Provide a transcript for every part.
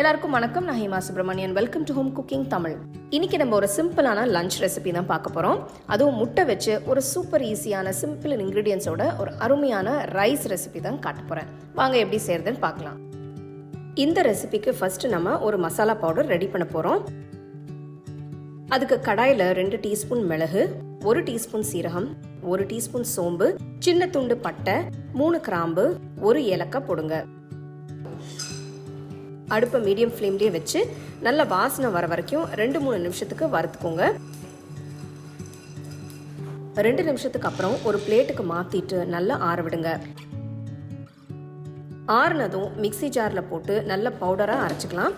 எல்லாருக்கும் வணக்கம். நான் Hema Subramanian welcome to home cooking Tamil இன்னைக்கு நம்ம ஒரு சிம்பிளான லஞ்ச் ரெசிபி தான் பார்க்க போகிறோம் அதுவும் முட்டை வச்சு ஒரு சூப்பர் ஈஸியான சிம்பிள் இன்க்ரீடியன்ஸோட ஒரு அருமையான ரைஸ் ரெசிபி தான் காட்ட போகிறேன் வாங்க எப்படி செய்யறதுன்னு பார்க்கலாம். இந்த ரெசிபிக்கு ஃபர்ஸ்ட் நம்ம ஒரு மசாலா பவுடர் ரெடி பண்ண போகிறோம் அதுக்கு கடாயில் ரெண்டு டீஸ்பூன் மிளகு ஒரு டீஸ்பூன் சீரகம் ஒரு டீஸ்பூன் சோம்பு சின்ன துண்டு பட்டை மூணு கிராம்பு ஒரு ஏலக்காய் போடுங்க. அடுப்பை மீடியம் ஃப்ளேம்லேயே வச்சு நல்ல வாசனை வர வரைக்கும் ரெண்டு மூணு நிமிஷத்துக்கு வறுத்துக்கோங்க. ரெண்டு நிமிஷத்துக்கு அப்புறம் ஒரு பிளேட்டுக்கு மாற்றிட்டு நல்லா ஆற விடுங்க. ஆறுனதும் மிக்ஸி ஜாரில் போட்டு நல்ல பவுடராக அரைச்சிக்கலாம்.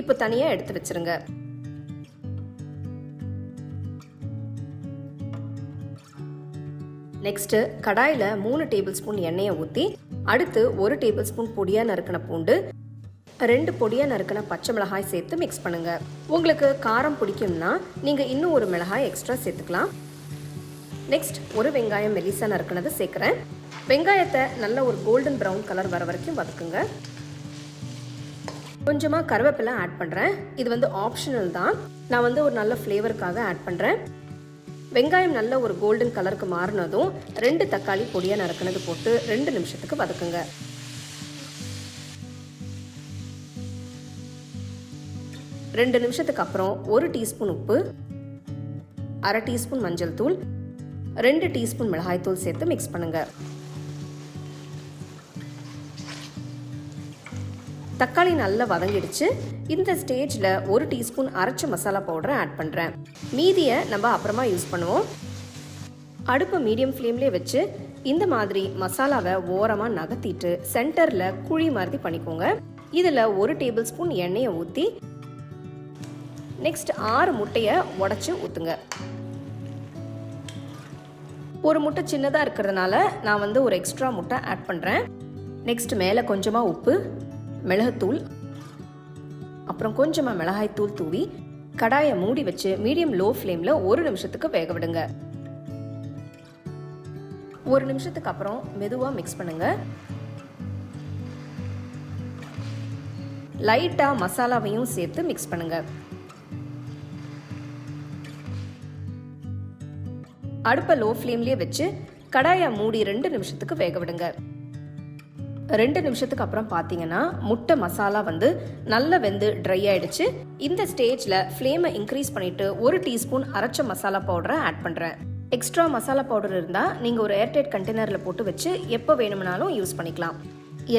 இப்போ தனியாக எடுத்து வச்சிருங்க. நெக்ஸ்ட்டு கடாயில் மூணு டேபிள் ஸ்பூன் எண்ணெயை ஊற்றி அடுத்து ஒரு டேபிள் ஸ்பூன் பொடியாக நறுக்கின பூண்டு ரெண்டு பொடியாக நறுக்கின பச்சை மிளகாய் சேர்த்து மிக்ஸ் பண்ணுங்க. உங்களுக்கு காரம் பிடிக்கும்னா நீங்கள் இன்னும் ஒரு மிளகாய் எக்ஸ்ட்ரா சேர்த்துக்கலாம். நெக்ஸ்ட் ஒரு வெங்காயம் மெலிசா நறுக்கினது சேர்க்குறேன். வெங்காயத்தை நல்ல ஒரு கோல்டன் ப்ரௌன் கலர் வர வரைக்கும் வதக்குங்க. கொஞ்சமாக கருவேப்பிலை ஆட் பண்ணுறேன் இது வந்து ஆப்ஷனல் தான். நான் வந்து ஒரு நல்ல ஃப்ளேவருக்காக ஆட் பண்ணுறேன் வெங்காயம் நல்ல ஒரு கோல்டன் கலருக்கு மாறினதும் ரெண்டு தக்காளி பொடியாக நறுக்கினது போட்டு ரெண்டு நிமிஷத்துக்கு வதக்குங்க. ரெண்டு நிமிஷத்துக்கு அப்புறம் ஒரு டீஸ்பூன் உப்பு அரை டீஸ்பூன் மஞ்சள் தூள் ரெண்டு டீஸ்பூன் மிளகாய் தூள் சேர்த்து மிக்ஸ் பண்ணுங்கள் தக்காளி நல்லா வதங்கிடுச்சு. இந்த ஸ்டேஜில் ஒரு டீஸ்பூன் அரைச்ச மசாலா பவுடரை ஆட் பண்ணுறேன் மீதியை நம்ம அப்புறமா யூஸ் பண்ணுவோம். அடுப்பை மீடியம் ஃப்ளேம்லேயே வச்சு இந்த மாதிரி மசாலாவை ஓரமாக நகர்த்திட்டு சென்டரில் குழி மாதிரி பண்ணிக்கோங்க. இதில் ஒரு டேபிள் ஸ்பூன் எண்ணெயை ஊற்றி நெக்ஸ்ட் ஆறு முட்டையை உடச்சி ஊற்றுங்க ஒரு முட்டை சின்னதாக இருக்கிறதுனால நான் வந்து ஒரு எக்ஸ்ட்ரா முட்டை ஆட் பண்ணுறேன் நெக்ஸ்ட் மேலே கொஞ்சமாக உப்பு மிளகுத்தூள் அப்புறம் கொஞ்சமாக மிளகாய் தூள் தூவி கடாயை மூடி வச்சு மீடியம் லோ ஃப்ளேமில் ஒரு நிமிஷத்துக்கு வேக விடுங்க. ஒரு நிமிஷத்துக்கு அப்புறம் மெதுவாக மிக்ஸ் பண்ணுங்க. லைட்டாக மசாலாவையும் சேர்த்து மிக்ஸ் பண்ணுங்க. அடுப்பை லோ ஃப்ளேம்லேயே வச்சு கடாயை மூடி ரெண்டு நிமிஷத்துக்கு வேக விடுங்க. ரெண்டு நிமிஷத்துக்கு அப்புறம் பார்த்தீங்கன்னா முட்டை மசாலா வந்து நல்லா வெந்து ட்ரை ஆயிடுச்சு. இந்த ஸ்டேஜில் ஃப்ளேமை இன்க்ரீஸ் பண்ணிவிட்டு ஒரு டீஸ்பூன் அரைச்ச மசாலா பவுடரை ஆட் பண்ணுறேன் எக்ஸ்ட்ரா மசாலா பவுடர் இருந்தால் நீங்கள் ஒரு ஏர்டைட் கண்டெய்னரில் போட்டு வச்சு எப்போ வேணும்னாலும் யூஸ் பண்ணிக்கலாம்.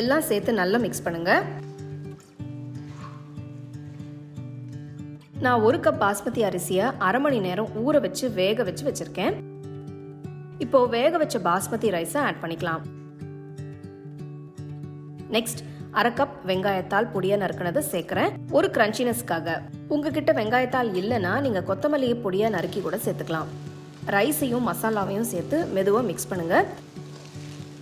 எல்லாம் சேர்த்து நல்லா மிக்ஸ் பண்ணுங்க. நான் ஒரு கப் பாஸ்மதி அரிசியை அரை மணி நேரம் ஊற வச்சு வேக வச்சு வச்சுருக்கேன். இப்போ வேக வச்ச பாஸ்மதி ரைஸை ஆட் பண்ணிக்கலாம். நெக்ஸ்ட் அரை கப் வெங்காயத்தால் பொடியா நறுக்கினதை சேர்க்குறேன். ஒரு கிரன்ச்சினஸ்க்காக உங்ககிட்ட வெங்காயத்தால் இல்லைன்னா நீங்கள் கொத்தமல்லியை பொடியா நறுக்கி கூட சேர்த்துக்கலாம். ரைஸையும் மசாலாவையும் சேர்த்து மெதுவாக மிக்ஸ் பண்ணுங்க.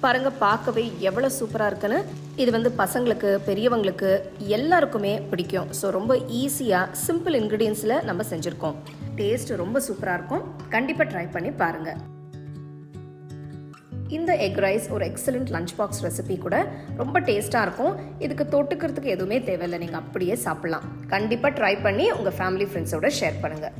பாருங்க பார்க்கவே எவ்வளோ சூப்பராக இருக்குன்னு. இது வந்து பசங்களுக்கு பெரியவங்களுக்கு எல்லாருக்குமே பிடிக்கும். ஸோ ரொம்ப ஈஸியாக சிம்பிள் இன்க்ரீடியன்ஸில் நம்ம செஞ்சுருக்கோம். டேஸ்ட் ரொம்ப சூப்பராக இருக்கும். கண்டிப்பாக ட்ரை பண்ணி பாருங்கள் இந்த எக் ரைஸ் ஒரு எக்ஸலண்ட் லஞ்ச் பாக்ஸ் ரெசிபி கூட ரொம்ப டேஸ்ட்டாக இருக்கும். இதுக்கு தொட்டுக்கிறதுக்கு எதுவுமே தேவையில்லை. நீங்கள் அப்படியே சாப்பிட்லாம். கண்டிப்பாக ட்ரை பண்ணி உங்கள் ஃபேமிலி ஃப்ரெண்ட்ஸோட ஷேர் பண்ணுங்கள்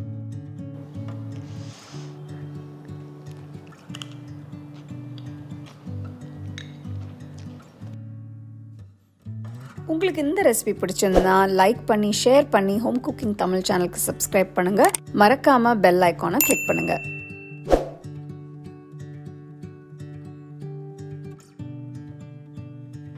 உங்களுக்கு இந்த ரெசிபி பிடிச்சிருந்தா லைக் பண்ணி ஷேர் பண்ணி ஹோம் குக்கிங் தமிழ் சேனலுக்கு சப்ஸ்கிரைப் பண்ணுங்கள் மறக்காமல் பெல் ஐக்கானை கிளிக் பண்ணுங்கள்